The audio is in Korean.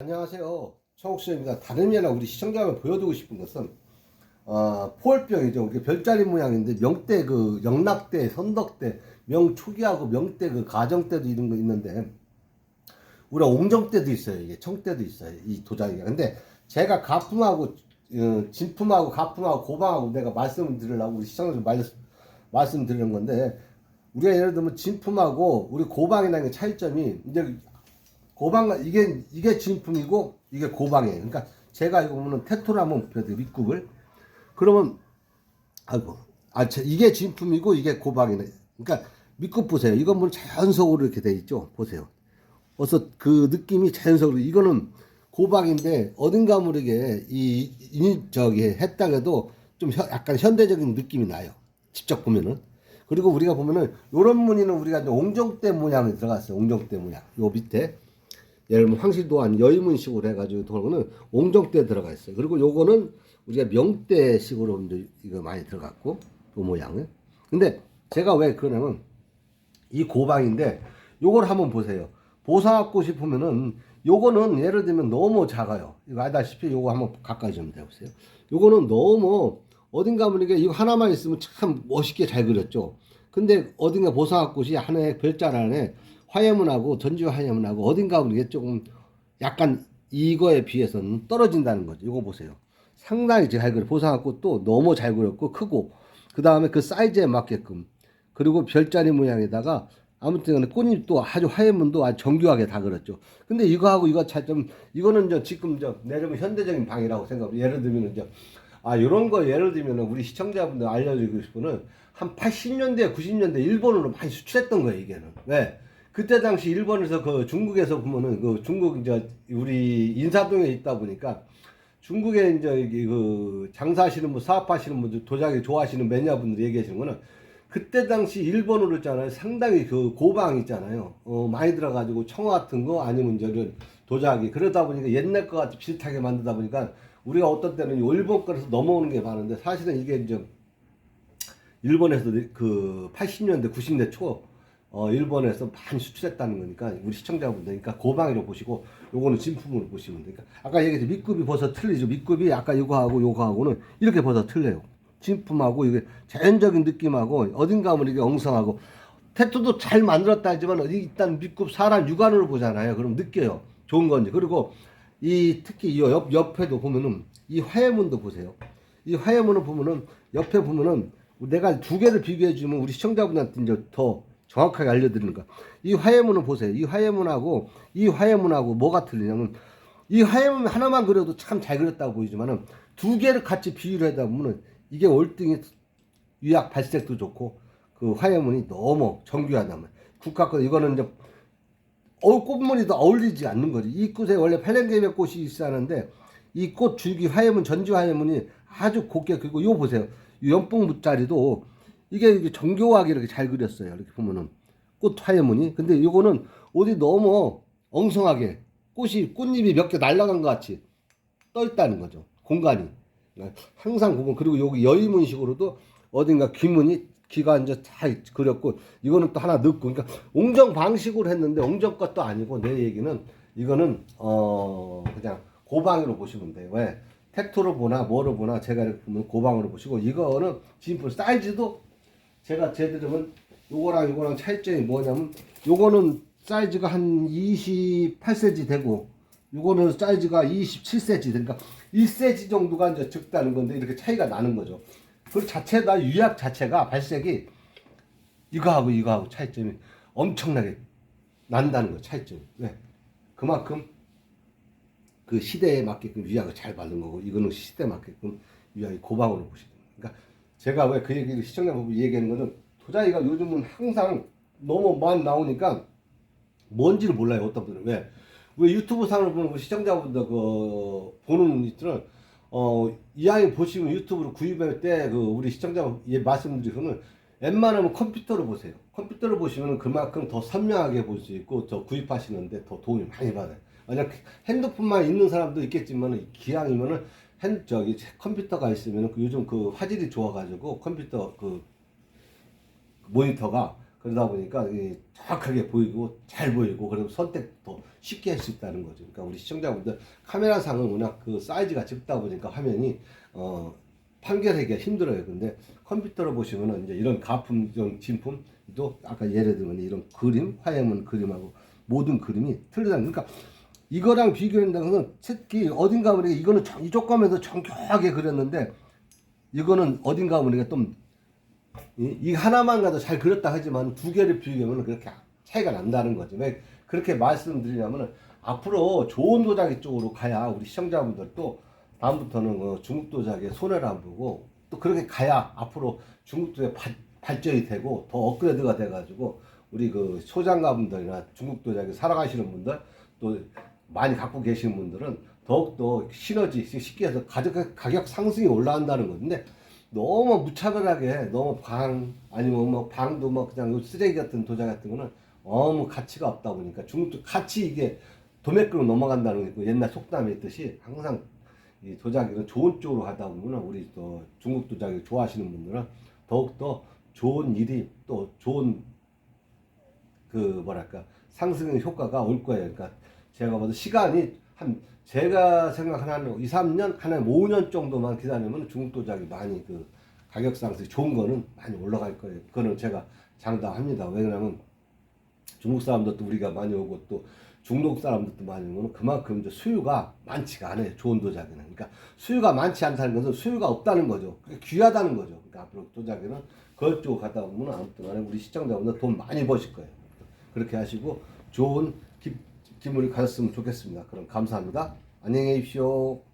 안녕하세요. 청옥수입니다. 다름이 아니라 우리 시청자분 보여드리고 싶은 것은 어, 포월병이죠. 이게 별자리 모양인데 명대 그 영락대, 선덕대, 명초기하고 명대 그 가정대도 이런 거 있는데 우리 옹정대도 있어요. 이게 청대도 있어요. 이 도자기가. 근데 제가 가품하고 어, 진품하고 가품하고 고방하고 내가 말씀을 드리려고 우리 시청자들 말, 말씀드리는 건데 우리가 예를 들면 진품하고 우리 고방이라는 게 차이점이 이제 고방 이게 이게 진품이고 이게 고방이에요. 그러니까 제가 이거 테토를 한번 보여드려 밑굽을 그러면 아이고 아 제- 이게 진품이고 이게 고방이네. 그러니까 밑굽 보세요. 이건 뭐 자연석으로 이렇게 돼 있죠. 보세요. 어서 그 느낌이 자연석으로 이거는 고방인데 어딘가 모르게 이, 이 저기 했다가도 좀 현- 약간 현대적인 느낌이 나요. 직접 보면은 그리고 우리가 보면은 요런 무늬는 우리가 이제 옹정대 모양이 들어갔어요. 옹정대 모양 요 밑에 예를 들면 황실도안 여의문식으로 해가지고 도는 옹정대 들어가 있어요. 그리고 요거는 우리가 명대식으로 이거 많이 들어갔고 요 모양은. 근데 제가 왜 그러냐면 이 고방인데 요걸 한번 보세요. 보상하고 싶으면은 요거는 예를 들면 너무 작아요. 이거 알다시피 요거 한번 가까이 좀 대보세요. 요거는 너무 어딘가 보니까 이거 하나만 있으면 참 멋있게 잘 그렸죠. 근데 어딘가 보상학꽃이 하나의 별자 안에 화해문하고 전주 화해문하고 어딘가 보니까 조금 약간 이거에 비해서는 떨어진다는 거죠. 이거 보세요. 상당히 잘 그려. 보상학꽃도 너무 잘 그렸고 크고 그 다음에 그 사이즈에 맞게끔 그리고 별자리 모양에다가 아무튼 꽃잎도 아주 화해문도 아주 정교하게 다 그렸죠. 근데 이거하고 이거 차점 이거는 저 지금 저 내려면 현대적인 방이라고 생각해요. 예를 들면은 저 아, 요런 거 예를 들면은 우리 시청자분들 알려주고 싶으면 한 80년대, 90년대 일본으로 많이 수출했던 거예요, 이게는. 왜? 그때 당시 일본에서 그 중국에서 보면은 그 중국 이제 우리 인사동에 있다 보니까 중국에 이제 그 장사하시는 분, 사업하시는 분들, 도자기 좋아하시는 매니아분들이 얘기하시는 거는 그때 당시 일본으로 있잖아요. 상당히 그 고방 있잖아요. 어, 많이 들어가지고 청어 같은 거 아니면 이런 도자기. 그러다 보니까 옛날 거 같이 비슷하게 만들다 보니까 우리가 어떤 때는 일본 거에서 넘어오는 게 많은데 사실은 이게 이제 일본에서 그 80년대, 90년대 초 어, 일본에서 많이 수출했다는 거니까 우리 시청자분들 그러니까 고방으로 보시고 요거는 진품으로 보시면 되니까. 아까 얘기했죠 밑급이 벌써 틀리죠. 밑급이 아까 이거하고 요거하고는 이렇게 벌써 틀려요. 진품하고 이게 자연적인 느낌하고 어딘가 하면 이게 엉성하고 태토도 잘 만들었다 하지만 어디 일단 밑급 사람 육안으로 보잖아요. 그럼 느껴요. 좋은 건지. 그리고 이 특히 이 옆, 옆에도 보면은 이 화해문도 보세요. 이 화해문을 보면은 옆에 보면은 내가 두 개를 비교해 주면 우리 시청자분한테 이제 더 정확하게 알려드리는 거야. 이 화해문을 보세요. 이 화해문하고 이 화해문하고 뭐가 틀리냐면 이 화해문 하나만 그려도 참 잘 그렸다고 보이지만은 두 개를 같이 비유를 하다 보면은 이게 월등히 유약 발색도 좋고 그 화해문이 너무 정교하다면 국화꽃 이거는 이제 어 꽃무늬 도 어울리지 않는 거지. 이 꽃에 원래 팔랭개별 꽃이 있었는데 이 꽃 줄기 화해문 전지 화해문이 아주 곱게 그리고 이거 보세요. 이 연봉 무자리도 이게 이게 정교하게 이렇게 잘 그렸어요. 이렇게 보면은 꽃 화해문이. 근데 이거는 어디 너무 엉성하게 꽃이 꽃잎이 몇 개 날라간 것 같이 떠 있다는 거죠. 공간이. 그러니까 항상 보면 그리고 여기 여의문식으로도 어딘가 귀문이 귀가 이제 다 그렸고 이거는 또 하나 넣고 그러니까 옹정 방식으로 했는데 옹정 것도 아니고 내 얘기는 이거는 어 그냥 고방으로 보시면 돼요. 왜? 텍토로 보나 뭐로 보나 제가 보면 고방으로 보시고 이거는 진품 사이즈도 제가 제대로면 요거랑 요거랑 차이점이 뭐냐면 요거는 사이즈가 한 28cm 되고 요거는 사이즈가 27cm 되니까 1cm 정도가 이제 적다는 건데 이렇게 차이가 나는 거죠. 그 자체가 유약 자체가 발색이 이거하고 이거하고 차이점이 엄청나게 난다는 거 차이점. 왜? 그만큼 그 시대에 맞게끔 유약을 잘 바른 거고 이거는 시대에 맞게끔 유약이 고방으로 보시는. 그러니까 제가 왜 그 얘기를 시청자분 얘기하는 거는 도자기가 요즘은 항상 너무 많이 나오니까 뭔지를 몰라요 어떤 분들은 왜? 왜 유튜브 상을 보는 그 시청자분들 그 보는 이들은 어 이왕이 보시면 유튜브로 구입할 때 그 우리 시청자 예 말씀드리고는 웬만하면 컴퓨터로 보세요. 컴퓨터로 보시면 그만큼 더 선명하게 볼 수 있고 더 구입하시는데 더 도움이 많이 받아요. 만약 핸드폰만 있는 사람도 있겠지만 기왕이면은 핸 저기 컴퓨터가 있으면 그 요즘 그 화질이 좋아가지고 컴퓨터 그 모니터가 그 그러다 보니까 정확하게 보이고 잘 보이고 그리고 선택도 쉽게 할 수 있다는 거죠. 그러니까 우리 시청자분들 카메라상은 워낙 그 사이즈가 적다 보니까 화면이 어 판결하기가 힘들어요. 근데 컴퓨터로 보시면은 이제 이런 가품용 진품도 아까 예를 들면 이런 그림, 화해문 그림하고 모든 그림이 틀리다는 그러니까 이거랑 비교한다는 것은 특히 어딘가 보니까 이거는 정- 이쪽 가면서 정교하게 그렸는데 이거는 어딘가 보니까 좀 이, 이 하나만 가도 잘 그렸다 하지만 두 개를 비교하면 그렇게 차이가 난다는 거죠. 왜 그렇게 말씀드리냐면은 앞으로 좋은 도자기 쪽으로 가야 우리 시청자분들도 다음부터는 어, 중국 도자기에 손해를 안 보고 또 그렇게 가야 앞으로 중국 발, 발전이 되고 더 업그레이드가 돼가지고 우리 그 소장가분들이나 중국 도자기 사랑하시는 분들 또 많이 갖고 계시는 분들은 더욱더 시너지 쉽게 해서 가격, 가격 상승이 올라간다는 건데 너무 무차별하게 너무 방 아니면 뭐 방도 뭐 그냥 쓰레기 같은 도자 같은 거는 너무 가치가 없다 보니까 중국도 같이 이게 도매급으로 넘어간다는 게 있고 옛날 속담에 있듯이 항상 이 도자기는 좋은 쪽으로 가다 보면 우리 또 중국 도자기 좋아하시는 분들은 더욱더 좋은 일이 또 좋은 그 뭐랄까 상승의 효과가 올 거예요. 그러니까 제가 봐도 시간이 한 제가 생각하는 한 2, 3년, 한 5년 정도만 기다리면 중국 도자기 많이 그 가격 상승이 좋은 거는 많이 올라갈 거예요. 그거는 제가 장담합니다. 왜냐하면 중국 사람들도 우리가 많이 오고 또 중국 사람들도 많이 오면 그만큼 이제 수요가 많지가 않아요. 좋은 도자기는. 그러니까 수요가 많지 않다는 것은 수요가 없다는 거죠. 귀하다는 거죠. 그러니까 앞으로 도자기는 그쪽 가다 보면 아무튼 우리 시청자분들 돈 많이 버실 거예요. 그렇게 하시고 좋은 기, 기물이 가졌으면 좋겠습니다. 그럼 감사합니다. 안녕히 계십시오.